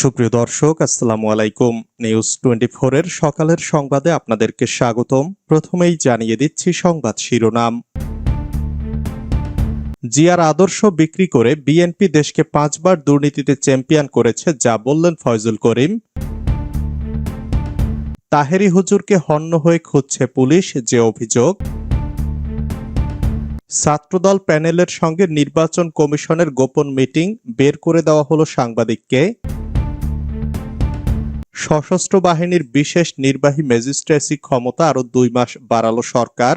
সুপ্রিয় দর্শক, আসসালামু আলাইকুম। নিউজ টোয়েন্টি এর সকালের সংবাদে আপনাদেরকে স্বাগতম। প্রথমেই জানিয়ে দিচ্ছি সংবাদ শিরোনাম। জিয়ার আদর্শ বিক্রি করে বিএনপি দেশকে পাঁচবার দুর্নীতিতে চ্যাম্পিয়ন করেছে, যা বললেন ফয়জুল করিম। তাহেরি হুজুরকে হন্য হয়ে খুঁজছে পুলিশ, যে অভিযোগ। ছাত্রদল প্যানেলের সঙ্গে নির্বাচন কমিশনের গোপন মিটিং বের করে দেওয়া হলো সাংবাদিককে। সশস্ত্র বাহিনীর বিশেষ নির্বাহী ম্যাজিস্ট্রেসি ক্ষমতা আরও দুই মাস বাড়ালো সরকার।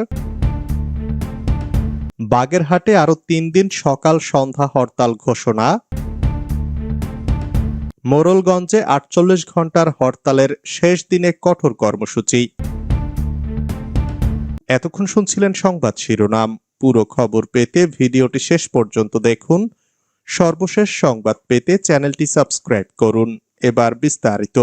বাগেরহাটে আরও তিন দিন সকাল সন্ধ্যা হরতাল ঘোষণা। মোরলগঞ্জে আটচল্লিশ ঘণ্টার হরতালের শেষ দিনে কঠোর কর্মসূচি। এতক্ষণ শুনছিলেন সংবাদ শিরোনাম। পুরো খবর পেতে ভিডিওটি শেষ পর্যন্ত দেখুন। সর্বশেষ সংবাদ পেতে চ্যানেলটি সাবস্ক্রাইব করুন। এবার বিস্তারিত।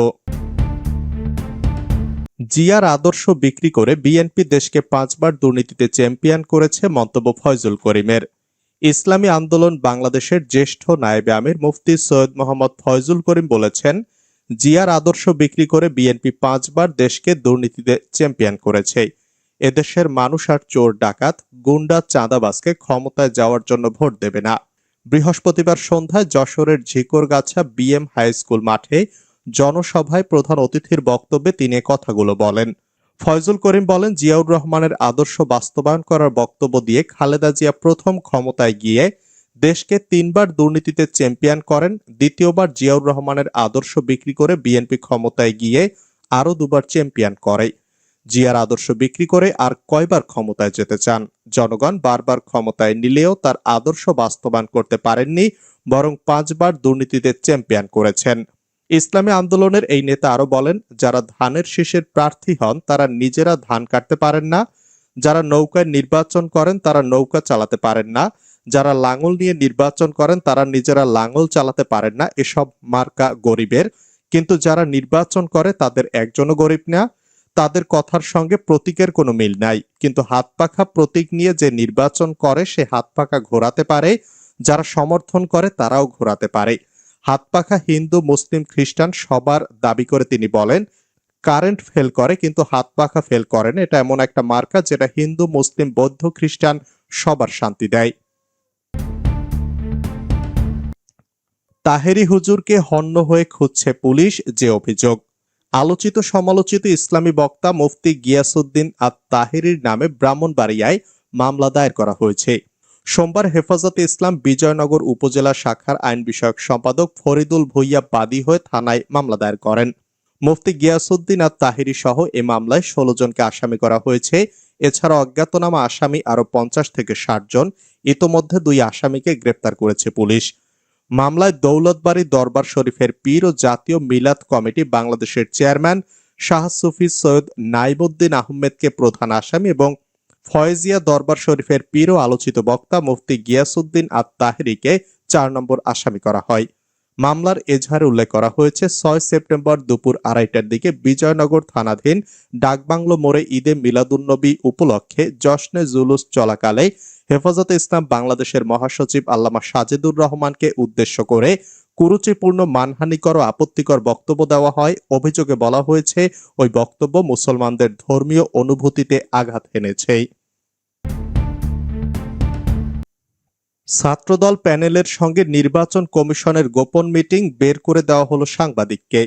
জিয়ার আদর্শ বিক্রি করে বিএনপি দেশকে পাঁচবার দুর্নীতিতে চ্যাম্পিয়ন করেছে মন্তব্য ফয়জুল করিমের। ইসলামী আন্দোলন বাংলাদেশের জ্যেষ্ঠ নায়েবে আমির মুফতি সৈয়দ মোহাম্মদ ফয়জুল করিম বলেছেন, জিয়ার আদর্শ বিক্রি করে বিএনপি পাঁচবার দেশকে দুর্নীতিতে চ্যাম্পিয়ন করেছে। এদেশের মানুষ আর চোর, ডাকাত, গুন্ডা, চাঁদাবাজকে ক্ষমতায় যাওয়ার জন্য ভোট দেবে না। বৃহস্পতিবার সন্ধ্যায় যশোরের ঝিকরগাছা বিএম হাই স্কুল মাঠে জনসভায় প্রধান অতিথির বক্তব্যে তিনি কথাগুলো বলেন। ফয়জুল করিম বলেন, জিয়াউর রহমানের আদর্শ বাস্তবায়ন করার বক্তব্য দিয়ে খালেদা জিয়া প্রথম ক্ষমতায় গিয়ে দেশকে তিনবার দুর্নীতিতে চ্যাম্পিয়ন করেন, দ্বিতীয়বার জিয়াউর রহমানের আদর্শ বিক্রি করে বিএনপি ক্ষমতায় গিয়ে আরও দুবার চ্যাম্পিয়ন করে। জিয়ার আদর্শ বিক্রি করে আর কয়বার ক্ষমতায় যেতে চান? জনগণ বারবার ক্ষমতায় নিলেও তার আদর্শ বাস্তবায়ন করতে পারেননি, বরং পাঁচবার দুর্নীতিতে চ্যাম্পিয়ন করেছেন। ইসলামী আন্দোলনের এই নেতা আরও বলেন, যারা ধানের শীষের প্রার্থী হন, তারা নিজেরা ধান কাটতে পারেন না। যারা নৌকায় নির্বাচন করেন, তারা নৌকা চালাতে পারেন না। যারা লাঙল নিয়ে নির্বাচন করেন, তারা নিজেরা লাঙল চালাতে পারেন না। এসব মার্কা গরিবের। কিন্তু যারা নির্বাচন করে, তাদের একজনও গরিব না। তাদের কথার সঙ্গে প্রতীকের কোনো মিল নাই। কিন্তু হাত পাখা প্রতীক নিয়ে যে নির্বাচন করে, সে হাত পাখা ঘোরাতে পারে। যারা সমর্থন করে, তারাও ঘোরাতে পারে। হাত পাখা হিন্দু, মুসলিম, খ্রিস্টান সবার দাবি করে তিনি বলেন, কারেন্ট ফেল করে, কিন্তু হাত পাখা ফেল করেন এটা এমন একটা মার্কা যেটা হিন্দু, মুসলিম, বৌদ্ধ, খ্রিস্টান সবার শান্তি দেয়। তাহেরি হুজুরকে হন্য হয়ে খুঁজছে পুলিশ, যে অভিযোগ। আলোচিত সমালোচিত ইসলামী বক্তা মুফতি গিয়াসুদ্দিন আত তাহেরির নামে ব্রাহ্মণবাড়িয়ায় মামলা দায়ের করা হয়েছে। সোমবার হেফাজতে ইসলাম বিজয়নগর উপজেলা শাখার আইন বিষয়ক সম্পাদক ফরিদুল ভুইয়া বাদী হয়ে থানায় মামলা দায়ের করেন। মুফতি গিয়াসুদ্দিন আর তাহিরি সহ এ মামলায় ষোলো জনকে আসামি করা হয়েছে। এছাড়া অজ্ঞাতনামা আসামি আরও পঞ্চাশ থেকে ষাট জন, ইতোমধ্যে দুই আসামিকে গ্রেপ্তার করেছে পুলিশ। মামলায় দৌলতবাড়ি দরবার শরীফের পীর ও জাতীয় মিলাদ কমিটি বাংলাদেশের চেয়ারম্যান শাহ সুফি সৈয়দ নাইবুদ্দিন আহমেদকে প্রধান আসামি এবং ফয়েজিয়া দরবার শরীফের পীর আলোচিত বক্তা মুফতি গিয়াসুদ্দিন আত তাহেরিকে চার নম্বর আসামি করা হয়। মামলার এজাহারে উল্লেখ করা হয়েছে, ছয় সেপ্টেম্বর দুপুর আড়াইটার দিকে বিজয়নগর থানাধীন ডাকবাংলো মোড়ে ঈদে মিলাদুন্নবী উপলক্ষে জশ্নে জুলুস চলাকালে হেফাজতে ইসলাম বাংলাদেশের মহাসচিব আল্লামা সাজেদুর রহমানকে উদ্দেশ্য করে কুরুচিপূর্ণ, মানহানিকর ও আপত্তিকর বক্তব্য দেওয়া হয়। অভিযোগে বলা হয়েছে, ওই বক্তব্য মুসলমানদের ধর্মীয় অনুভূতিতে আঘাত এনেছে ছাত্রদল প্যানেলের সঙ্গে নির্বাচন কমিশনের গোপন মিটিং বের করে দেওয়া হলো সাংবাদিককে।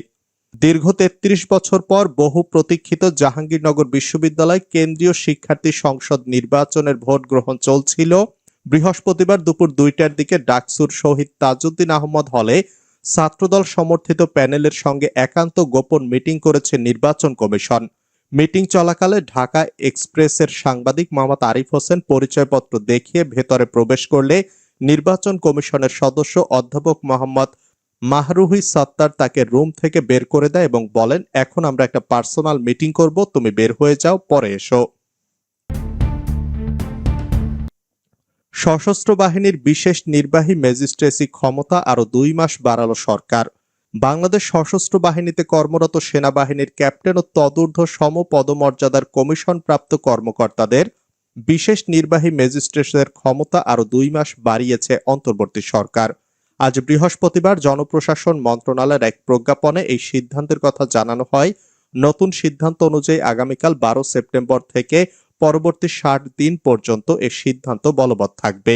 দীর্ঘ তেত্রিশ বছর পর বহু প্রতীক্ষিত জাহাঙ্গীরনগর বিশ্ববিদ্যালয় কেন্দ্রীয় শিক্ষার্থী সংসদ নির্বাচনের ভোট গ্রহণ চলছিল। বৃহস্পতিবার দুপুর দুইটার দিকে ডাকসুর শহীদ তাজউদ্দিন আহমদ হলে ছাত্রদল সমর্থিত প্যানেলের সঙ্গে একান্ত গোপন মিটিং করেছে নির্বাচন কমিশন। মিটিং চলাকালে ঢাকা এক্সপ্রেসের সাংবাদিক মোহাম্মদ আরিফ হোসেন পরিচয়পত্র দেখিয়ে ভেতরে প্রবেশ করলে নির্বাচন কমিশনের সদস্য অধ্যাপক মোহাম্মদ মাহরুহি সত্তার তাকে রুম থেকে বের করে দেয় এবং বলেন, এখন আমরা একটা পার্সোনাল মিটিং করব, তুমি বের হয়ে যাও, পরে এসো। সশস্ত্র বাহিনীর বিশেষ নির্বাহী ম্যাজিস্ট্রেসি ক্ষমতা আরও দুই মাস বাড়ালো সরকার। বাংলাদেশ সশস্ত্র বাহিনীতে কর্মরত সেনাবাহিনীর ক্যাপ্টেন ও তদূর্ধ্ব সম পদমর্যাদার কমিশন প্রাপ্ত কর্মকর্তাদের বিশেষ নির্বাহী ম্যাজিস্ট্রেটের ক্ষমতা আরও দুই মাস বাড়িয়েছে অন্তর্বর্তী সরকার। আজ বৃহস্পতিবার জনপ্রশাসন মন্ত্রণালয়ের এক প্রজ্ঞাপনে এই সিদ্ধান্তের কথা জানানো হয়। নতুন সিদ্ধান্ত অনুযায়ী আগামীকাল বারো সেপ্টেম্বর থেকে পরবর্তী ষাট দিন পর্যন্ত এ সিদ্ধান্ত বলবৎ থাকবে।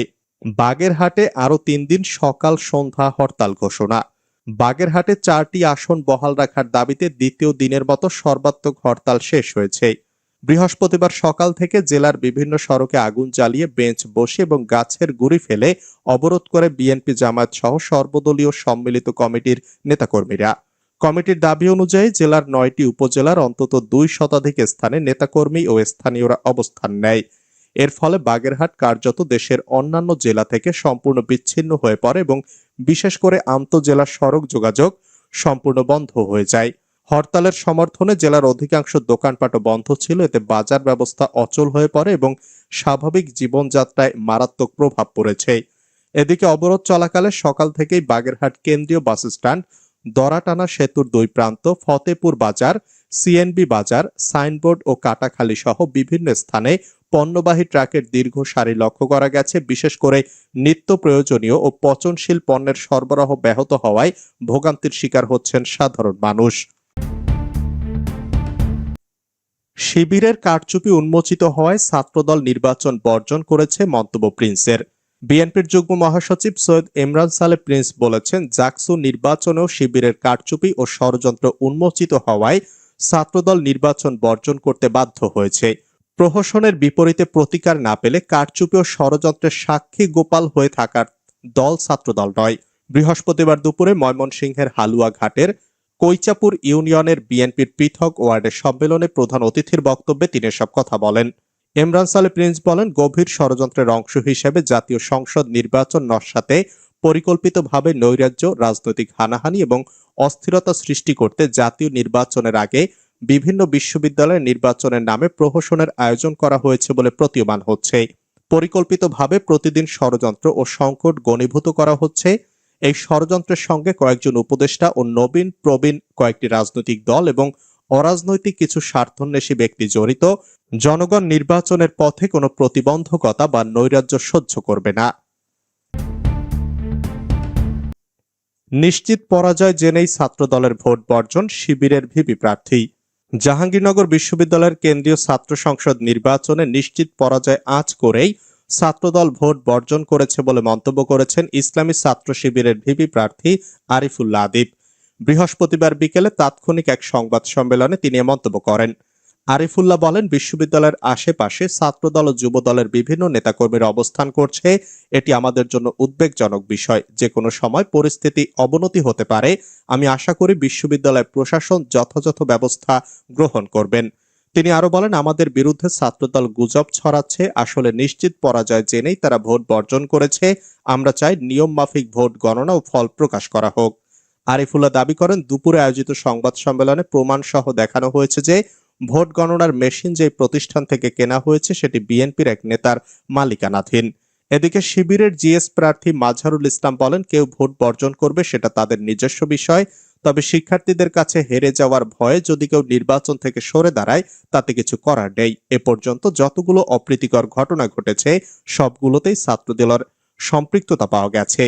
বাগেরহাটে আরও তিন দিন সকাল সন্ধ্যা হরতাল ঘোষণা। বাগেরহাটে চারটি আসন বহাল রাখার দাবিতে দ্বিতীয় দিনের মতো সর্বাত্মক হরতাল শেষ হয়েছে। বৃহস্পতিবার সকাল থেকে জেলার বিভিন্ন সড়কে আগুন জ্বালিয়ে বেঞ্চ বসে এবং গাছের গুড়ি ফেলে অবরোধ করে বিএনপি জামায়াত সহ সর্বদলীয় সম্মিলিত কমিটির নেতাকর্মীরা। কমিটির দাবি অনুযায়ী জেলার নয়টি উপজেলার অন্তত দুই শতাধিক স্থানে নেতাকর্মী ও স্থানীয়রা অবস্থান নেয়। এর ফলে বাগেরহাট কার্যত দেশের অন্যান্য জেলা থেকে সম্পূর্ণ বিচ্ছিন্ন হয়ে পড়ে এবং বিশেষ করে আন্তঃজেলা সড়ক যোগাযোগ সম্পূর্ণ বন্ধ হয়ে যায়। হরতালের সমর্থনে জেলার অধিকাংশ দোকানপাটও বন্ধ ছিল, এতে বাজার ব্যবস্থা অচল হয়ে পড়ে এবং স্বাভাবিক জীবনযাত্রায় মারাত্মক প্রভাব পড়েছে। এদিকে অবরোধ চলাকালে সকাল থেকেই বাগেরহাট কেন্দ্রীয় বাস স্ট্যান্ড দরাটানা সেতুর দুই প্রান্ত, ফতেপুর বাজার সিএনবি বাজার, সাইনবোর্ড ও কাটাখালী সহ বিভিন্ন স্থানে পণ্যবাহী ট্রাকের দীর্ঘ সারি লক্ষ্য করা গেছে। বিশেষ করে নিত্য প্রয়োজনীয় ও পচনশীল পণ্যের সরবরাহ ব্যাহত হওয়ায় ভোগান্তির শিকার হচ্ছেন সাধারণ মানুষ। শিবিরের কারচুপি উন্মোচিত হওয়ায় ছাত্রদল নির্বাচন বর্জন করেছে মন্তব্য প্রিন্সের। বিএনপির যুগ্ম মহাসচিব সৈয়দ ইমরান সালে প্রিন্স বলেছেন, জাকসু নির্বাচনেও শিবিরের কারচুপি ও ষড়যন্ত্র উন্মোচিত হওয়ায় ছাত্রদল নির্বাচন বর্জন করতে বাধ্য হয়েছে। প্রহসনের বিপরীতে প্রতিকার না পেলে কারচুপি ও ষড়যন্ত্রের সাক্ষী গোপাল হয়ে থাকার দল ছাত্রদল নয়। বৃহস্পতিবার দুপুরে ময়মনসিংহের হালুয়া ঘাটের কৈচাপুর ইউনিয়নের বিএনপির পৃথক ওয়ার্ডের সম্মেলনে প্রধান অতিথির বক্তব্যে তিনি সব কথা বলেন। ইমরান সালে প্রিন্স বলেন, গভীর ষড়যন্ত্রের অংশ হিসেবে জাতীয় সংসদ নির্বাচন নস্যাতে পরিকল্পিতভাবে নৈরাজ্য, রাজনৈতিক হানাহানি এবং অস্থিরতা সৃষ্টি করতে জাতীয় নির্বাচনের আগে বিভিন্ন বিশ্ববিদ্যালয়ের নির্বাচনের নামে প্রহসনের আয়োজন করা হয়েছে বলে প্রতীয়মান হচ্ছে। পরিকল্পিতভাবে প্রতিদিন ষড়যন্ত্র ও সংকট গণীভূত করা হচ্ছে। এই ষড়যন্ত্রের সঙ্গে কয়েকজন উপদেষ্টা ও নবীন প্রবীণ কয়েকটি রাজনৈতিক দল এবং অরাজনৈতিক কিছু স্বার্থন্বেষী ব্যক্তি জড়িত, জনগণ নির্বাচনের পথে কোনো প্রতিবন্ধকতা বা নৈরাজ্য সহ্য করবে না। নিশ্চিত পরাজয় জেনেই ছাত্রদলের ভোট বর্জন শিবিরের ভিপি প্রার্থী। জাহাঙ্গীরনগর বিশ্ববিদ্যালয়ের কেন্দ্রীয় ছাত্র সংসদ নির্বাচনে নিশ্চিত পরাজয় আঁচ করেই ছাত্রদল ভোট বর্জন করেছে বলে মন্তব্য করেছেন ইসলামী ছাত্র শিবিরের ভিপি প্রার্থী আরিফুল্লাহ আদিব। বৃহস্পতিবার বিকেলে তাৎক্ষণিক এক সংবাদ সম্মেলনে তিনি মন্তব্য করেন। আরিফুল্লাহ বলেন, বিশ্ববিদ্যালয়ের আশেপাশে ছাত্রদল ও যুবদলের বিভিন্ন নেতাকর্মীর অবস্থান করছে। এটি আমাদের জন্য উদ্বেগজনক বিষয়। যে কোনো সময় পরিস্থিতি অবনতি হতে পারে। আমি আশা করি বিশ্ববিদ্যালয় প্রশাসন যথাযথ ব্যবস্থা গ্রহণ করবেন। তিনি আরও বলেন, আমাদের বিরুদ্ধে ছাত্রদল গুজব ছড়াচ্ছে। আসলে নিশ্চিত পরাজয় জেনেই তারা ভোট বর্জন করেছে। আমরা চাই নিয়ম মাফিক ভোট গণনা ও ফল প্রকাশ করা হোক। আরিফুল্লাহ দাবি করেন, দুপুরে আয়োজিত সংবাদ সম্মেলনে প্রমাণ সহ দেখানো হয়েছে যে ভোট গণনার মেশিন যে প্রতিষ্ঠান থেকে কেনা হয়েছে সেটি বিএনপির এক নেতার মালিকানাধীন। এদিকে শিবিরের জিএস প্রার্থী মাঝারুল ইসলাম বলেন, কেউ ভোট বর্জন করবে সেটা তাদের নিজস্ব বিষয়, তবে শিক্ষার্থীদের কাছে হেরে যাওয়ার ভয়ে যদি কেউ নির্বাচন থেকে সরে দাঁড়ায়, তাতে কিছু করার নেই। এ পর্যন্ত যতগুলো অপ্রীতিকর ঘটনা ঘটেছে, সবগুলোতেই ছাত্রদলের সম্পৃক্ততা পাওয়া গেছে।